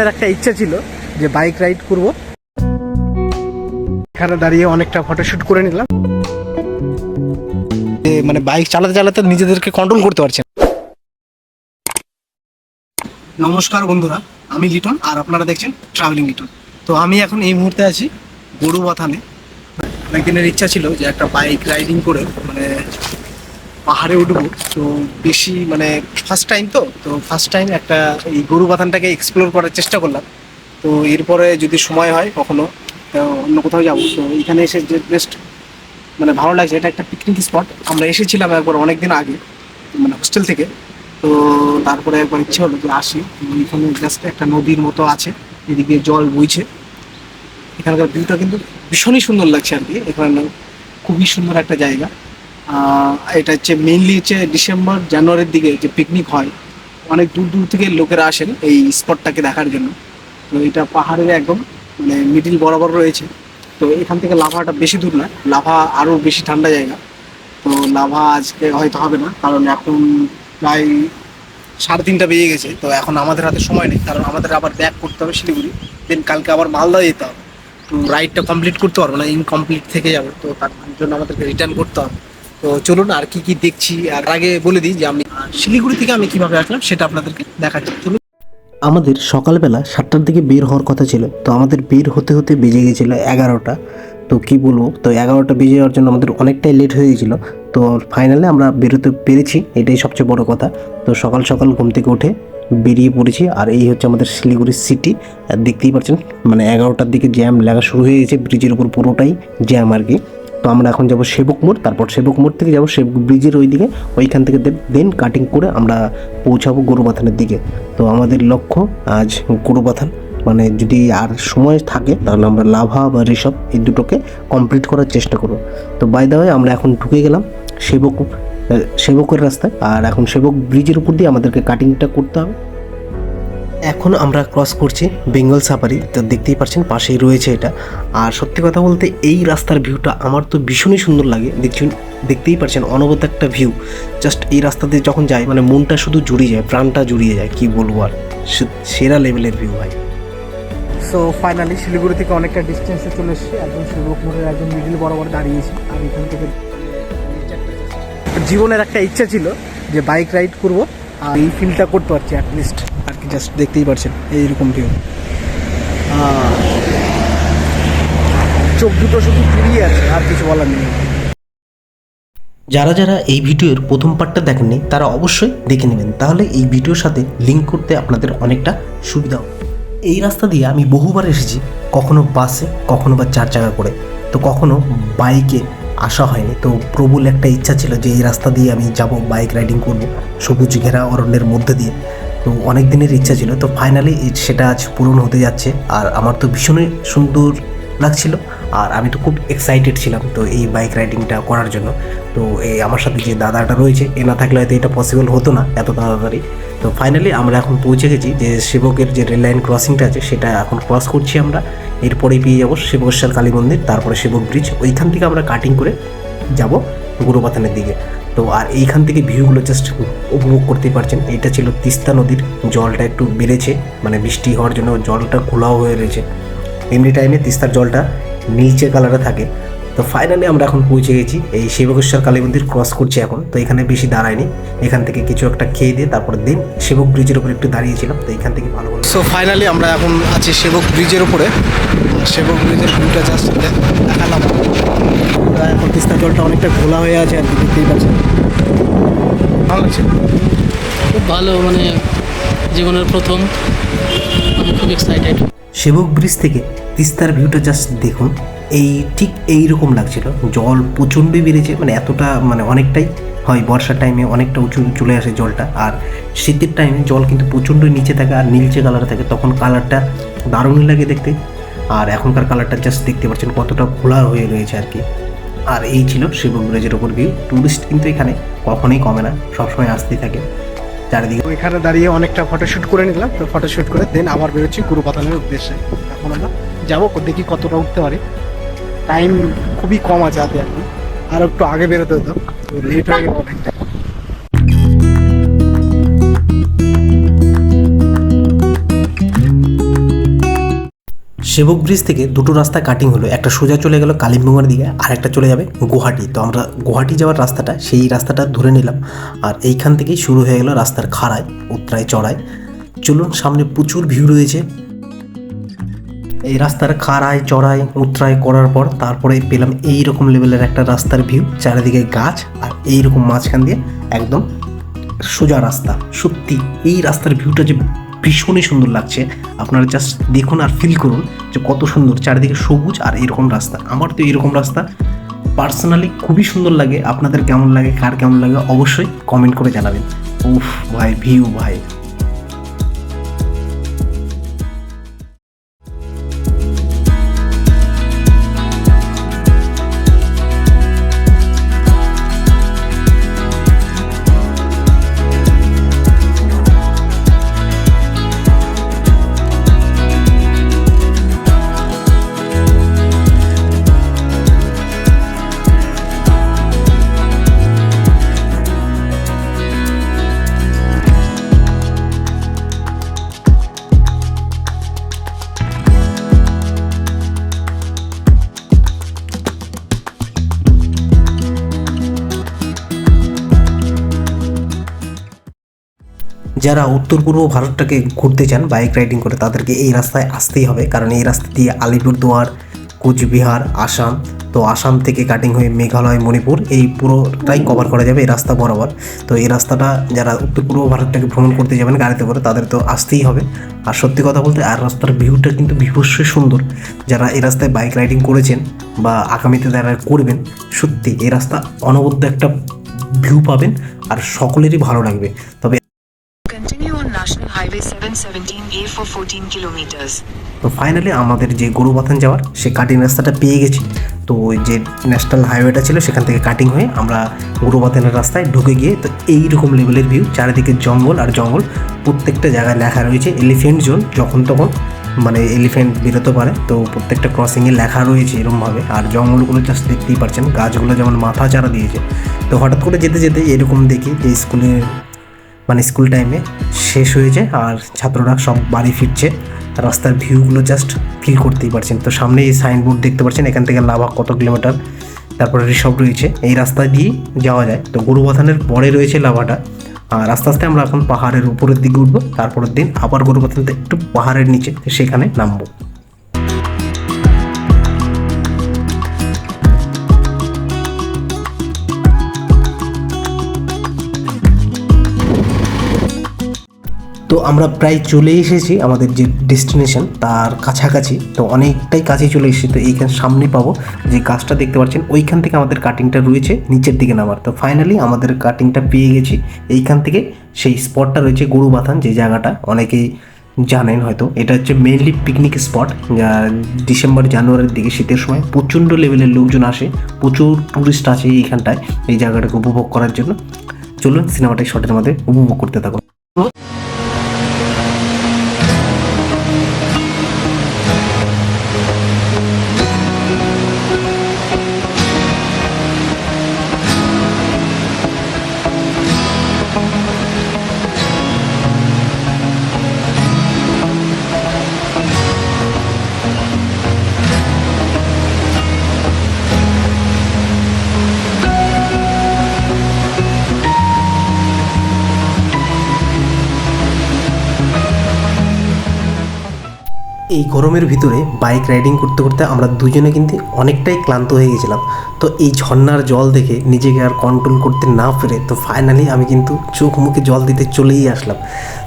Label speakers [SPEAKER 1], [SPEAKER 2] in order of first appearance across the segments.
[SPEAKER 1] আমার একটা ইচ্ছা ছিল যে বাইক রাইড করব। এখানে দাঁড়িয়ে অনেকটা ফটোশুট করে নিলাম। মানে বাইক চালাতে চালাতে নিজেদেরকে কন্ট্রোল করতে পারছেন নমস্কার বন্ধুরা আমি লিটন আর আপনারা দেখছেন ট্রাভেলিং লিটন তো আমি এখন এই মুহূর্তে আছি গরু বাথানে অনেকদিনের ইচ্ছা ছিল যে একটা বাইক রাইডিং করে মানে পাহাড়ে উঠবো। তো বেশি মানে ফার্স্ট টাইম তো তো ফার্স্ট টাইম একটা এই গরু বাথানটাকে এক্সপ্লোর করার চেষ্টা করলাম। তো এরপরে যদি সময় হয় কখনো অন্য কোথাও যাব। তো এখানে এসে যে বেস্ট মানে ভালো লাগছে, এটা একটা পিকনিক স্পট আমরা এসেছিলাম একবার অনেকদিন আগে মানে হোস্টেল থেকে। তো তারপরে একবার ইচ্ছে হলো যে আসি। এখানে জাস্ট একটা নদীর মতো আছে, এদিকে জল বইছে। এখানকার ভিউটা কিন্তু ভীষণই সুন্দর লাগছে আর কি। এখানে খুবই সুন্দর একটা জায়গা। এটা হচ্ছে মেইনলি হচ্ছে ডিসেম্বর জানুয়ারির দিকে যে পিকনিক হয়, অনেক দূর দূর থেকে লোকেরা আসেন এই স্পটটাকে দেখার জন্য। তো এটা পাহাড়ের একদম মানে মিডিল বরাবর রয়েছে। তো এখান থেকে লাভাটা বেশি দূর না, লাভা আরও বেশি ঠান্ডা জায়গা। তো লাভা আজকে হয়তো হবে না, কারণ এখন প্রায় সাড়ে তিনটা বেজে গেছে। তো এখন আমাদের হাতে সময় নেই, কারণ আমাদের আবার ব্যাক করতে হবে শিলিগুড়ি। দেন কালকে আবার মালদা যেতে হবে। তো রাইডটা কমপ্লিট করতে পারব না ইনকমপ্লিট থেকে যাবে। তো তার জন্য আমাদেরকে রিটার্ন করতে হবে। তো চলুন আর কি কি দেখছি। আর আগে বলে দিই যে আমি শিলিগুড়ি থেকে আমি কীভাবে আসলাম সেটা আপনাদেরকে দেখাচ্ছি। চলুন।
[SPEAKER 2] আমাদের সকালবেলা সাতটার দিকে বের হওয়ার কথা ছিল, তো আমাদের বের হতে হতে বেজে গেছিল এগারোটা। তো কি বলব, তো এগারোটা বেজে যাওয়ার জন্য আমাদের অনেকটাই লেট হয়ে গেছিল। তো ফাইনালে আমরা বেরোতে পেরেছি, এটাই সবচেয়ে বড় কথা। তো সকাল সকাল ঘুম থেকে উঠে বেরিয়ে পড়েছি, আর এই হচ্ছে আমাদের শিলিগুড়ি সিটি দেখতেই পাচ্ছেন মানে এগারোটার দিকে জ্যাম লাগা শুরু হয়ে গেছে ব্রিজের উপর পুরোটাই জ্যাম আর কি। তো আমরা এখন যাব সেবক মোড়, তারপর সেবক মোড় থেকে যাব সেবক ব্রিজের ওই দিকে ওইখান থেকে দেন কাটিং করে আমরা পৌঁছাবো গরুবাথানের দিকে। তো আমাদের লক্ষ্য আজ গরুবাথান। মানে যদি আর সময় থাকে, তাহলে আমরা লাভা বা ঋষভ এই দুটোকে কমপ্লিট করার চেষ্টা করব। তো বাই দা আমরা এখন ঢুকে গেলাম সেবক সেবকের রাস্তায়। আর এখন সেবক ব্রিজের উপর দিয়ে আমাদেরকে কাটিংটা করতে হবে। এখন আমরা ক্রস করছি বেঙ্গল সাফারি তো দেখতেই পাচ্ছেন পাশেই রয়েছে এটা। আর সত্যি কথা বলতে এই রাস্তার ভিউটা আমার তো ভীষণই সুন্দর লাগে। দেখছেন দেখতেই পাচ্ছেন অনবত একটা ভিউ জাস্ট এই রাস্তা দিয়ে যখন যাই মানে মনটা শুধু জুড়িয়ে যায় প্রাণটা জুড়িয়ে যায় কি বলব আর? সেরা লেভেলের ভিউ ভাই।
[SPEAKER 1] সো ফাইনালি শিলিগুড়ি থেকে অনেকটা ডিস্টেন্সে চলে এসেছি। একদম শিলবক মোড়ের একদম মিডিল বরাবর দাঁড়িয়েছি। আর এখান থেকে জীবনের একটা ইচ্ছা ছিল যে বাইক রাইড করব। আর এই ফিলটা করতে পারছি অ্যাটলিস্ট আর কি জাস্ট দেখতেই পারছেন, এইরকম ভিউ চোখ দুটো শুধু জুড়িয়ে আছে, আর কিছু বলার নেই।
[SPEAKER 2] যারা যারা এই ভিডিওর প্রথম পার্টটা দেখেননি, তারা অবশ্যই দেখে নেবেন। তাহলে এই ভিডিওর সাথে লিঙ্ক করতে আপনাদের অনেকটা সুবিধা হবে। এই রাস্তা দিয়ে আমি বহুবার এসেছি, কখনো বাসে, কখনো বা চার চাকা করে। তো কখনো বাইকে আসা হয়নি। তো প্রবল একটা ইচ্ছা ছিল যে এই রাস্তা দিয়ে আমি যাব, বাইক রাইডিং করব, সবুজ ঘেরা অরণ্যের মধ্যে দিয়ে। তো অনেক দিনের ইচ্ছা ছিল, তো ফাইনালি সেটা আজ পূরণ হতে যাচ্ছে। আর আমার তো ভীষণই সুন্দর লাগছিল, আর আমি তো খুব এক্সাইটেড ছিলাম তো এই বাইক রাইডিংটা করার জন্য। তো এই আমার সাথে যে দাদাটা রয়েছে, এ না থাকলে হয়তো এটা পসিবল হতো না এত তাড়াতাড়ি। তো ফাইনালি আমরা এখন পৌঁছে গেছি যে সেবকের যে রেল লাইন ক্রসিংটা আছে, সেটা এখন ক্রস করছি আমরা। এরপরেই পেয়ে যাব শিবকেশ্বর কালী মন্দির, তারপরে শিবক ব্রিজ, ওইখান থেকে আমরা কাটিং করে যাব গুরুবাথানের দিকে। তো আর এইখান থেকে ভিউগুলো জাস্ট উপভোগ করতেই পারছেন, এটা ছিল তিস্তা নদীর, জলটা একটু বেড়েছে মানে বৃষ্টি হওয়ার জন্য জলটা খোলাও হয়ে রয়েছে। এমনি টাইমে তিস্তার জলটা নীলচে কালারে থাকে। তো ফাইনালি আমরা এখন পৌঁছে গেছি। এই শিবকেশ্বর কালী মন্দির ক্রস করছি এখন তো এখানে বেশি দাঁড়ায়নি। এখান থেকে কিছু একটা খেয়ে দিয়ে তারপর দিন সেবক ব্রিজের উপর একটু দাঁড়িয়েছিলাম তো এখান থেকে ভালো ভালো
[SPEAKER 1] সো ফাইনালি আমরা এখন আছি সেবক ব্রিজের উপরে। সেবক ব্রিজের ভিউটা জাস্ট দেখালাম। এখন তিস্তা জলটা অনেকটা ঘোলা হয়ে আছে আর কি দেখতেই পাচ্ছেন। ভালো লাগছে?
[SPEAKER 3] খুব ভালো মানে জীবনের প্রথম। আমি খুব এক্সাইটেড
[SPEAKER 2] সেবক ব্রিজ থেকে তিস্তার ভিউটা জাস্ট দেখুন। এই ঠিক এই রকম লাগছিল। জল প্রচণ্ডই বেড়েছে মানে এতটা মানে অনেকটাই হয়। বর্ষার টাইমে অনেকটা উঁচু, চলে আসে জলটা। আর শীতের টাইমে জল কিন্তু প্রচণ্ডই নিচে থাকে আর নীলচে কালার থাকে। তখন কালারটা দারুণই লাগে দেখতে। আর এখনকার কালারটা জাস্ট দেখতে পাচ্ছেন কতটা খোলা হয়ে রয়েছে আর কি। আর এই ছিল সেবক ব্রিজের ওপর ভিউ টুরিস্ট কিন্তু এখানে কখনোই কমে না, সবসময় আসতেই থাকে। চারিদিকে
[SPEAKER 1] এখানে দাঁড়িয়ে অনেকটা ফটোশ্যুট করে নিলাম। তো ফটোশ্যুট করে দেন আবার বেরোচ্ছি গুরুপাতানের উদ্দেশ্যে। এখন আমরা যাব, দেখি কতটা উঠতে পারি। টাইম খুবই কম আছে হাতে এখন আর একটু আগে বেরোতে হতো লেট হয়ে গেল অনেকটা
[SPEAKER 2] সেবক ব্রিজ থেকে দুটো রাস্তা কাটিং হলো। একটা সোজা চলে গেল কালিম্পংয়ের দিকে আর একটা চলে যাবে গুয়াহাটি। তো আমরা গুয়াহাটি যাওয়ার রাস্তাটা, সেই রাস্তাটা ধরে নিলাম। আর এইখান থেকেই শুরু হয়ে গেল রাস্তার খাড়ায়, উত্তরায় চড়ায়। চলুন, সামনে প্রচুর ভিউ রয়েছে। এই রাস্তার খাড়ায় চড়াই উতরাই করার পর তারপরে পেলাম এই রকম লেভেলের একটা রাস্তার ভিউ চারিদিকে গাছ আর এই রকম মাঝখান দিয়ে একদম সোজা রাস্তা। সত্যি, এই রাস্তার ভিউটা যে ভীষণই সুন্দর লাগছে। আপনারা জাস্ট দেখুন আর ফিল করুন যে কত সুন্দর, চারিদিকে সবুজ আর এরকম রাস্তা। আমার তো এরকম রাস্তা পার্সোনালি খুবই সুন্দর লাগে। আপনাদের কেমন লাগে, কার কেমন লাগে অবশ্যই কমেন্ট করে জানাবেন। উফ ভাই ভিউ ভাই। যারা উত্তর পূর্ব ভারতটাকে ঘুরতে চান বাইক রাইডিং করে, তাদেরকে এই রাস্তায় আসতেই হবে। কারণ এই রাস্তা দিয়ে আলিপুরদুয়ার, কুচবিহার, আসাম, তো আসাম থেকে কাটিং হয়ে মেঘালয়, মণিপুর, এই পুরোটাই কভার করা যাবে এই রাস্তা বরাবর। তো এই রাস্তাটা যারা উত্তর পূর্ব ভারতটাকে ভ্রমণ করতে যাবেন গাড়িতে করে, তাদের তো আসতেই হবে। আর সত্যি কথা বলতে, আর রাস্তার ভিউটা কিন্তু বিভস্যই সুন্দর। যারা এই রাস্তায় বাইক রাইডিং করেছেন বা আগামীতে যারা করবেন, সত্যি এই রাস্তা অনবদ্য একটা ভিউ পাবেন আর সকলেরই ভালো লাগবে। তবে
[SPEAKER 4] kilometers.
[SPEAKER 2] তো ফাইনালি আমাদের যে গরুবাথান যাওয়ার, সে কাটিং রাস্তাটা পেয়ে গেছি। তো ওই যে ন্যাশনাল হাইওয়েটা ছিল, সেখান থেকে কাটিং হয়ে আমরা গরুবাথানের রাস্তায় ঢুকে গিয়ে, তো এই রকম লেভেলের ভিউ চারিদিকে জঙ্গল আর জঙ্গল, প্রত্যেকটা জায়গায় লেখা রয়েছে এলিফেন্ট জোন যখন তখন মানে এলিফেন্ট বেরোতে পারে। তো প্রত্যেকটা ক্রসিংয়ে লেখা রয়েছে এরকমভাবে আর জঙ্গলগুলো জাস্ট দেখতেই পারছেন গাছগুলো যেমন মাথা চারা দিয়েছে। তো হঠাৎ করে যেতে যেতে এরকম দেখি যে স্কুলের মানে স্কুল টাইমে শেষ হয়েছে আর ছাত্ররা সব বাড়ি ফিরছে। রাস্তার ভিউগুলো জাস্ট ফিল করতেই পারছেন। তো সামনে এই সাইনবোর্ড দেখতে পাচ্ছেন, এখান থেকে লাভা কত কিলোমিটার তারপরে রিসব রয়েছে, এই রাস্তা দিয়ে যাওয়া যায়। তো গরুবাথানের পরে রয়েছে লাভাটা। আর আস্তে আস্তে আমরা এখন পাহাড়ের উপরের দিকে উঠবো, তারপরের দিন আবার গরুবাথান থেকে একটু পাহাড়ের নিচে, সেখানে নামবো। তো আমরা প্রায় চলে এসেছি আমাদের যে ডেস্টিনেশন তার কাছাকাছি। তো অনেকটাই কাছে চলে এসেছি, তো এইখানে সামনে পাবো। যে গাছটা দেখতে পাচ্ছেন, ওইখান থেকে আমাদের কাটিংটা রয়েছে, নিচের দিকে নামার। তো ফাইনালি আমাদের কাটিংটা পেয়ে গেছি। এইখান থেকে সেই স্পটটা রয়েছে গরু বাথান যে জায়গাটা অনেকেই জানেন হয়তো। এটা হচ্ছে মেইনলি পিকনিক স্পট যা ডিসেম্বর জানুয়ারির দিকে শীতের সময় প্রচণ্ড লেভেলের লোকজন আসে, প্রচুর টুরিস্ট আছে এইখানটায়, এই জায়গাটাকে উপভোগ করার জন্য। চলুন সিনেমাটাই শর্টের মধ্যে উপভোগ করতে থাকুন। এই গরমের ভিতরে বাইক রাইডিং করতে করতে আমরা দুজনে কিন্তু অনেকটাই ক্লান্ত হয়ে গেছিলাম। তো এই ঝর্নার জল দেখে নিজেকে আর কন্ট্রোল করতে না পেরে তো ফাইনালি আমি কিন্তু চোখ মুখে জল দিতে চলেই আসলাম।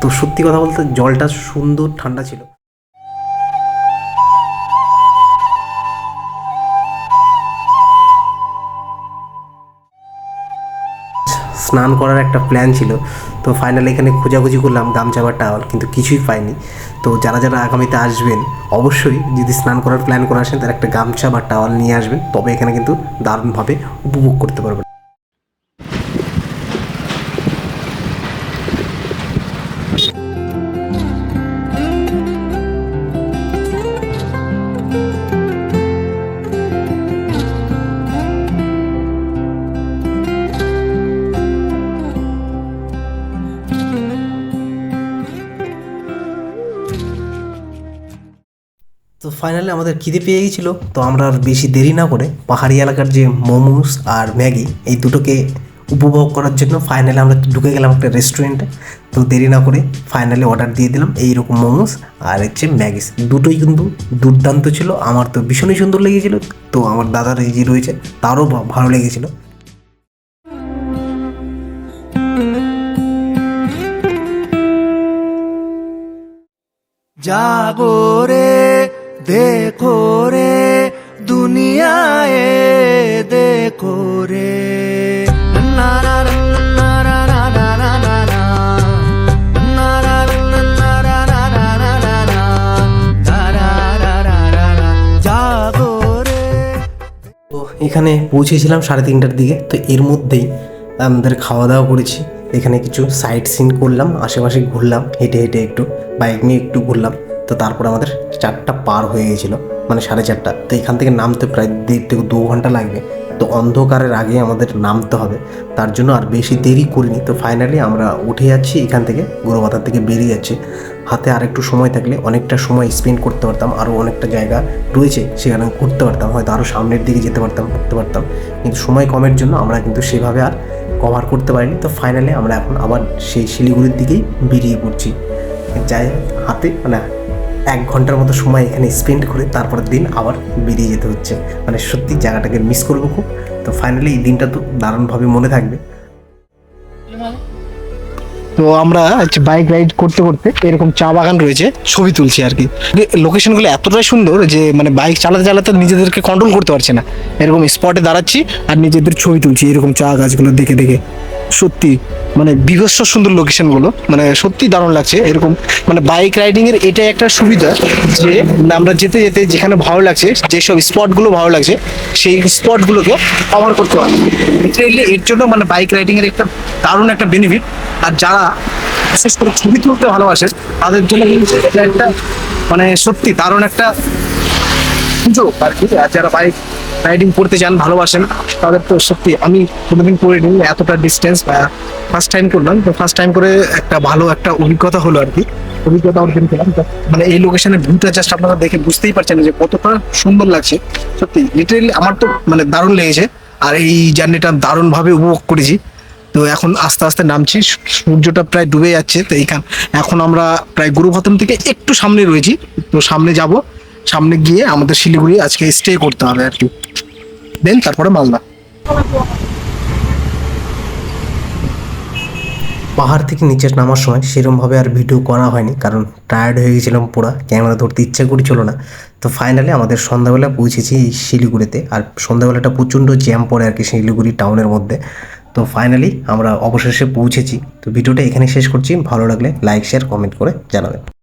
[SPEAKER 2] তো সত্যি কথা বলতে জলটা সুন্দর ঠান্ডা ছিল। স্নান করার একটা প্ল্যান ছিল। তো ফাইনালি এখানে খোঁজাখুঁজি করলাম গামছা বা টাওয়াল, কিন্তু কিছুই পাইনি। তো যারা যারা আগামীতে আসবেন, অবশ্যই যদি স্নান করার প্ল্যান করে আসেন, তারা একটা গামছা বা টাওয়াল নিয়ে আসবেন। তবে এখানে কিন্তু দারুণভাবে উপভোগ করতে পারবেন। তো ফাইনালি আমাদের খিদে পেয়ে গেছিল, তো আমরা আর বেশি দেরি না করে পাহাড়ি এলাকার যে মোমোস আর ম্যাগি, এই দুটোকে উপভোগ করার জন্য ফাইনালি আমরা ঢুকে গেলাম একটা রেস্টুরেন্টে তো দেরি না করে ফাইনালি অর্ডার দিয়ে দিলাম এইরকম মোমোস আর হচ্ছে ম্যাগিস দুটোই কিন্তু দুর্দান্ত ছিল, আমার তো ভীষণই সুন্দর লেগেছিলো। তো আমার দাদার যে রয়েছে, তারও ভালো লেগেছিলো।
[SPEAKER 1] जागो দেখো রে দুনিয়ায় দেখো
[SPEAKER 2] রে এখানে পৌঁছেছিলাম সাড়ে তিনটার দিকে তো এর মধ্যেই আমাদের খাওয়া দাওয়া করেছি এখানে কিছু সাইট সিন করলাম আশেপাশে ঘুরলাম হেঁটে হেঁটে একটু বাইক নিয়ে একটু ঘুরলাম তো তারপর আমাদের চারটা পার হয়ে গেছিল মানে সাড়ে চারটা। তো এখান থেকে নামতে প্রায় দেড় থেকে দু ঘণ্টা লাগবে। তো অন্ধকারের আগে আমাদের নামতে হবে। তার জন্য আর বেশি দেরি করিনি। তো ফাইনালি আমরা উঠে যাচ্ছি এখান থেকে গোরবাতার থেকে বেরিয়ে যাচ্ছি। হাতে আর একটু সময় থাকলে অনেকটা সময় স্পেন্ড করতে পারতাম আরও অনেকটা জায়গা রয়েছে সেখানে ঘুরতে পারতাম, হয়তো আরও সামনের দিকে যেতে পারতাম, ঘুরতে পারতাম। কিন্তু সময় কমের জন্য আমরা কিন্তু সেভাবে আর কভার করতে পারিনি। তো ফাইনালি আমরা এখন আবার সেই শিলিগুড়ির দিকেই বেরিয়ে পড়ছি। যাই হাতে মানে এক ঘণ্টার মতো সময় এখানে স্পেন্ড করে তারপরের দিন আবার বেরিয়ে যেতে হচ্ছে। মানে সত্যি জায়গাটাকে মিস করব খুব। তো ফাইনালি এই দিনটা তো দারুণভাবে মনে থাকবে।
[SPEAKER 1] তো আমরা বাইক রাইড করতে করতে এরকম চা বাগান রয়েছে, ছবি তুলছি আর কি। লোকেশনগুলো এতটাই সুন্দর যে মানে বাইক চালাতে চালাতে নিজেদেরকে কন্ট্রোল করতে পারছে না। এরকম স্পটে দাঁড়াচ্ছি আর নিজেদের ছবি তুলছি, এরকম চা গাছগুলো দেখে দেখে। সত্যি মানে বিভৎস সুন্দর লোকেশনগুলো মানে সত্যি দারুণ লাগছে এরকম। মানে বাইক রাইডিং এর এটাই একটা সুবিধা যে আমরা যেতে যেতে যেখানে ভালো লাগছে, যেসব স্পটগুলো ভালো লাগছে, সেই স্পটগুলোকে কভার করতে Literally এর জন্য মানে বাইক রাইডিং এর একটা দারুণ একটা বেনিফিট আর যারা বিশেষ করে ছবি তুলতে ভালোবাসে, তাদের জন্য এটা একটা মানে সত্যি দারুণ একটা সুযোগ আর কি। আর যারা বাইক রাইডিং করতে চান ভালোবাসেন, তাদের তো সত্যি আমি কোনোদিন করিনি, এতটা ডিস্টেন্স বা ফার্স্ট টাইম করলাম। তো ফার্স্ট টাইম করে একটা ভালো একটা অভিজ্ঞতা হলো আর কি। অভিজ্ঞতা অর্জন করলাম। মানে এই লোকেশনের ভিউটা জাস্ট আপনারা দেখে বুঝতেই পারছেন যে কতটা সুন্দর লাগছে। সত্যি লিটারেলি আমার তো মানে দারুণ লেগেছে। আর এই জার্নিটা দারুণভাবে উপভোগ করেছি। তো এখন আস্তে আস্তে নামছি, সূর্যটা প্রায় ডুবে যাচ্ছে। তো এইখান, এখন আমরা প্রায় গুরুভাতম থেকে একটু সামনে রয়েছি। তো সামনে যাব। সামনে গিয়ে আমাদের শিলিগুড়ি আজকে স্টে করতে হবে আর কি। দেন তারপরে মালদা।
[SPEAKER 2] পাহাড় থেকে নিচে নামার সময় সেরমভাবে আর ভিডিও করা হয়নি, কারণ টায়ার্ড হয়ে গেছিলাম পুরো ক্যামেরা ধরতে ইচ্ছা করছিল না। তো ফাইনালি আমাদের সন্ধ্যাবেলা পৌঁছেছি শিলিগুড়িতে, আর সন্ধ্যাবেলাটা প্রচণ্ড জ্যাম পড়ে আর কি শিলিগুড়ি টাউনের মধ্যে। তো ফাইনালি আমরা অবশেষে পৌঁছেছি। তো ভিডিওটা এখানে শেষ করছি, ভালো লাগলে লাইক শেয়ার কমেন্ট করে জানাবেন।